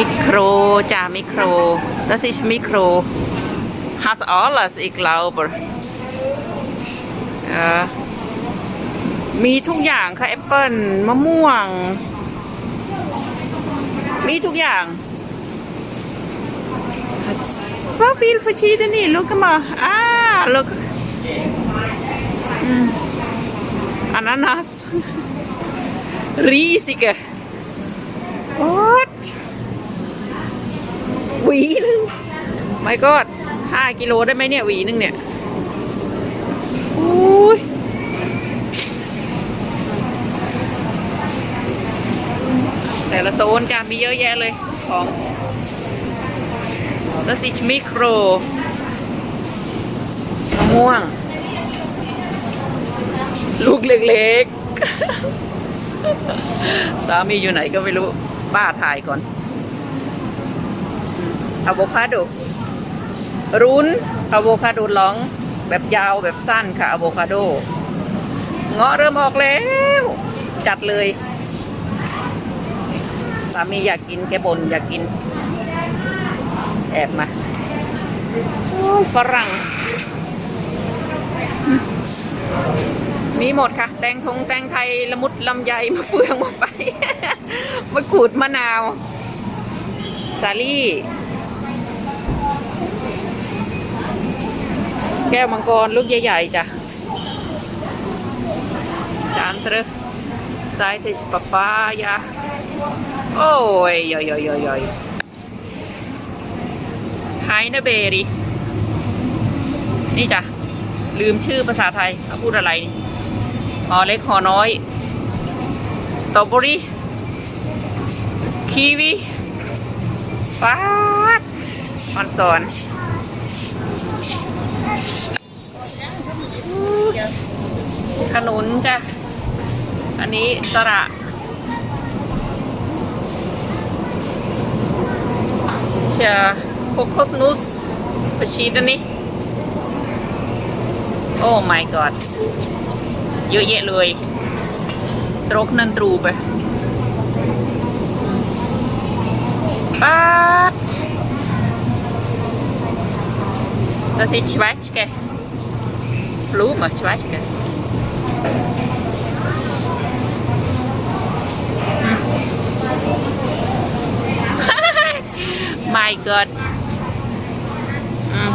Mikro, ja, Mikro. Das ist Mikro. Hast alles, ich glaube. เออมีทุกอย่างค่ะแอปเปิลมะม่วง มีทุกอย่าง so viel verschiedene look mal ah look อืม Ananas riesige what ห วีหนึงไม่ก็ห้ากิโลได้ไหมเนี่ยหวีหนึงเนี่ยอุ้ยแต่ละโซนจะมีเยอะแยะเลยของ Das ist Mikro มะม่วง ลูกเล็กๆ สามีอยู่ไหนก็ไม่รู้ ป้าถ่ายก่อน อะโวคาโดรุนอะโวคาโดหลอง แบบยาวแบบสั้นค่ะอะโวคาโด เงาะเริ่มออกแล้ว จัดเลยสามีอยากกินแกบนอยากกิน แอบมาฝรั่ง มีหมดค่ะ แตงทงแตงไทยละมุดลำไยมะเฟืองมะไฟมะกรูดมะนาว สาลี่ แก้วมังกรลูกใหญ่ ๆจ้ะจานตรึกไซติสปาปายาโอ้ยยอยยอยยไฮเนเบรีนี่จ้ะ ลืมชื่อภาษาไทยเขาพูดอะไรหอเล็กหอน้อย สตรอเบอรี่ คีวีฟ้ามันสอน ขนุนจ้ะ อันนี้สระ จะโคโคสนุสประชีดอันนี้ โอ้ my god เยอะแยะเลย ตรกนันตรูไปป๊าด Das ist Schwätschge. Blume, Schwätschge. My god. อืม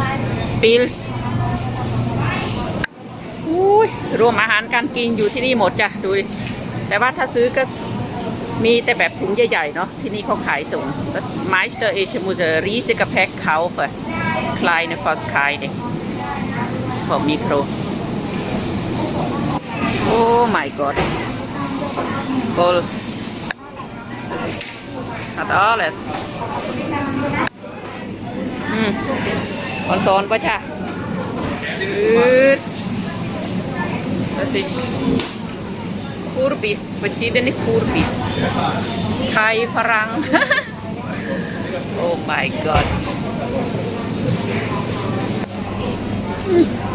Pills อุ้ยรวมอาหารการกินอยู่ที่นี่หมดจ้ะ ดูดิ แต่ว่าถ้าซื้อก็มีแต่แบบถุงใหญ่ๆเนาะที่นี่เขาขายส่ง Meister ist muss ein riesiger Pack kaufen kleine fast keine vom Mikro Oh my god voll hat alles อืม คอนโซลปะจ้ะอืด Das ist Kurbis, verschiedene Kurbis. Thai, Farang. oh my god.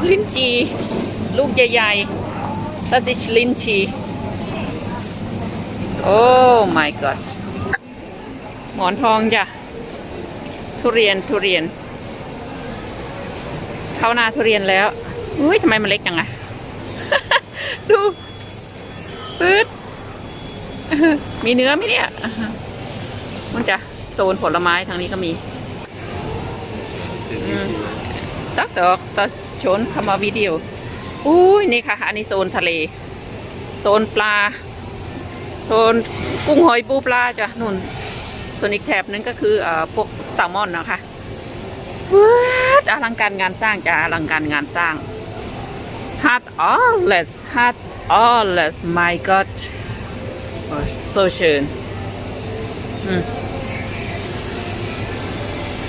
ลิ้นจี ลูกใหญ่ๆ Das ist ลิ้นจี Oh my god หมอนทองจ้ะ ทุเรียนทุเรียน เข้าหน้าทุเรียนแล้ว อุ้ยทำไมมันเล็กจังอะดูปื๊ดมีเนื้อไหมเนี่ยมันจะโซนผลไม้ทางนี้ก็มีตักดอกตักชนคำว่าวิดีโอ อุ้ยนี่ค่ะ อันนี้โซนทะเล โซนปลา โซนกุ้งหอยปูปลาจ้ะนุ่น ส่วนอีกแถบนึงก็คือเอ่อพวกแซลมอนนะคะว้าอลังการงานสร้างจ้ะอลังการงานสร้าง hat alles hat alles my god oh, so schön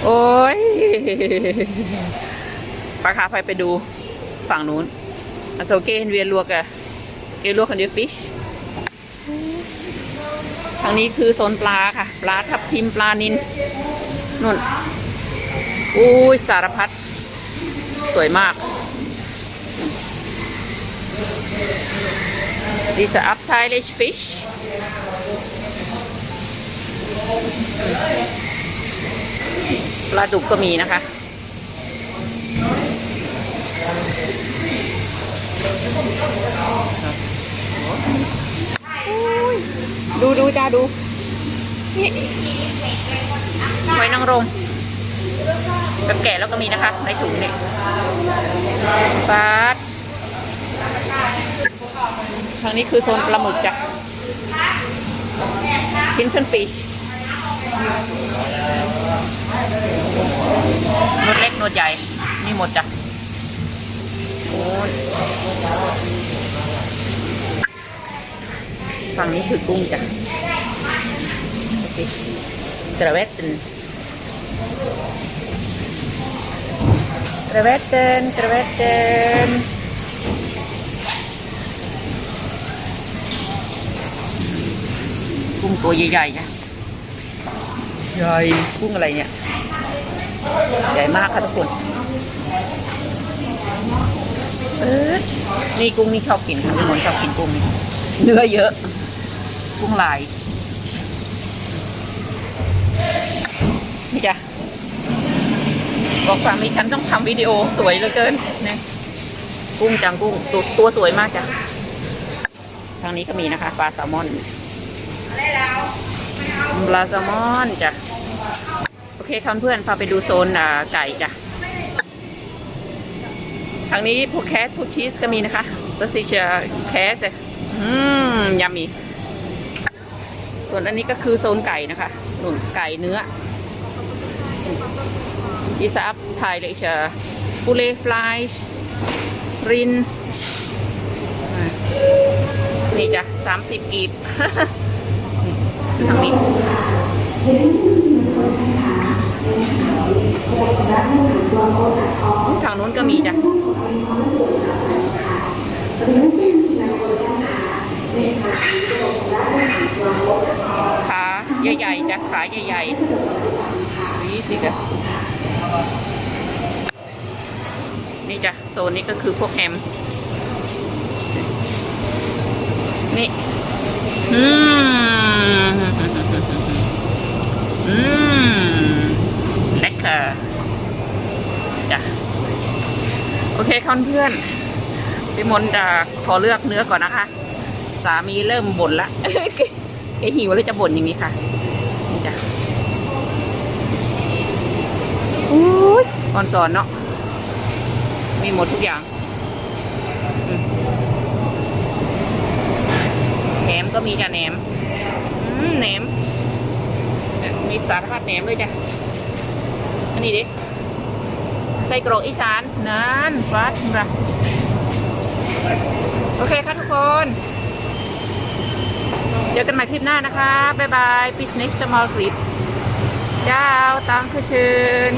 โอ้ยปลาคาไฟไปดูฝั่งนู้น โซเกนเวียนลวกอะเกลวกคันเดฟิชทางนี้คือโซนปลาค่ะ ปลาทับทิมปลานินนุ่น อุ้ยสารพัด สวยมาก Diese Abteile Fisch ปลาดุกก็มีนะคะ ดูดูจ้าดูนี่หอยนางรมแบบแก่แล้วก็มีนะคะ ในถุงนี่ปาดทางนี้คือโซนปลาหมึกจ้ะชิ้นเพิ่นฟิชนวดเล็กนวดใหญ่ นี่หมดจ้ะ ฝั่งนี้คือกุ้งจ้ะโอเคกระเวตเตนกระเวตเตนกระเวตเตนกุ้งตัวใหญ่ๆจ้ะใหญ่กุ้งอะไรเนี่ย ใหญ่มากค่ะทุกคน นี่กุ้งนี่ชอบกินค่ะพี่มนชอบกินกุ้งนี่เนื้อเยอะ กุ้งลาย นี่จ้ะบอกสามีฉันต้องทำวิดีโอสวยเหลือเกินเนี่ยกุ้งจังกุ้งตัวตัวสวยมากจ้ะทางนี้ก็มีนะคะปลาแซลมอนปลาแซลมอนจ้ะโอเคค่ะเพื่อนพาไปดูโซนไก่จ้ะ ทางนี้พวกแคสพวกชีสก็มีนะคะตัวซีเชียแคสอืมยำมีส่วนอันนี้ก็คือโซนไก่นะคะหนุนไก่เนื้อดีซับไทยเลยเชอปูเลฟลายริน นี่จ้ะสามสิบกีบทางนี้ นู้นก็มีจ้ะนี่ขาใหญ่ๆจ้ะขาใหญ่ๆนี่สิจ้ะนี่จ้ะโซนนี้ก็คือพวกแฮม นี่ อืม อืมเลคเกอร์จ้ะ โอเคค่ะเพื่อนพี่มนจะขอเลือกเนื้อก่อนนะคะ สามีเริ่มบ่นละแกหิวแล้วจะบ่นอย่างนี้ค่ะ นี่จ้ะอุ้ยอ่อนสอนเนาะมีหมดทุกอย่างแหนมก็มีจ้ะแหนมอืมแหนม มีสารพัดแหนมเลยจ้ะอันนี้ดิ ส้กรอกอีสานนั่นฟัดนะโอเคค่ะทุกคน เจอกันใหม่คลิปหน้านะคะ บ๊ายบาย bis nächste Mal Clip เจ้าตังค์คืน